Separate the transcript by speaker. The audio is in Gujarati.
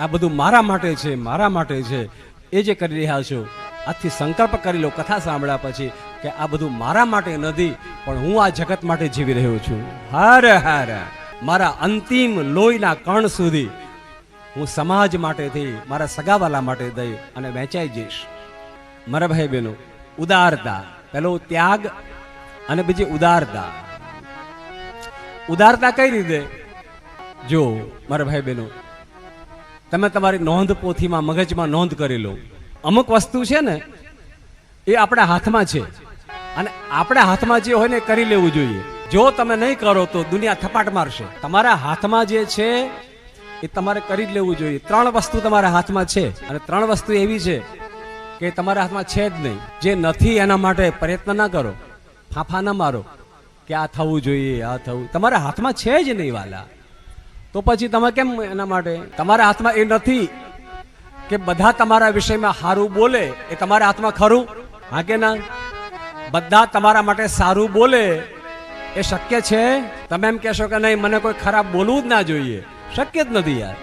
Speaker 1: આ બધું મારા માટે છે, મારા માટે છે. એ જે કરી રહ્યા છો આજથી સંકલ્પ કરી લો, કથા સાંભળ્યા પછી કે આ બધું મારા માટે નથી, પણ હું આ જગત માટે જીવી રહ્યો છું. હાર હાર. મારા અંતિમ લોહીના કણ સુધી હું સમાજ માટેથી, મારા સગાવાલા માટે દઈ અને વહેંચાઈ જઈશ. મારા ભાઈ બહેનો ઉદારતા પેલો ત્યાગ અને બીજી ઉદારતા ઉદારતા કઈ રીતે? જો, મારા ભાઈ બહેનો તમે તમારી નોંધ પોથીમાં મગજમાં નોંધ કરી લો. અમુક વસ્તુ છે ને, એ આપણા હાથમાં છે. અને આપણા હાથમાં જે હોય ને કરી લેવું જોઈએ. જો તમે નહીં કરો તો દુનિયા થપાટ મારશે. તમારા હાથમાં જે છે, એ તમારે કરી જ લેવું જોઈએ. ત્રણ વસ્તુ તમારા હાથમાં છે. અને ત્રણ વસ્તુ એવી છે કે તમારા હાથમાં છે જ નહીં. જે નથી એના માટે પ્રયત્ન ના કરો. ફાંફા ના મારો કે આ થવું જોઈએ, આ થવું. તમારા હાથમાં છે જ નહીં વાલા. તો પછી તમે કેમ એના માટે? તમારા હાથમાં એ નથી કે બધા તમારા વિષયમાં સારું બોલે એ તમારા હાથમાં ખરું? હા કે ના? બધા તમારા માટે સારું બોલે એ શક્ય છે? તમે એમ કહેશો કે નહીં, મને કોઈ ખરાબ બોલવું જ ના જોઈએ. શક્ય જ નથી યાર.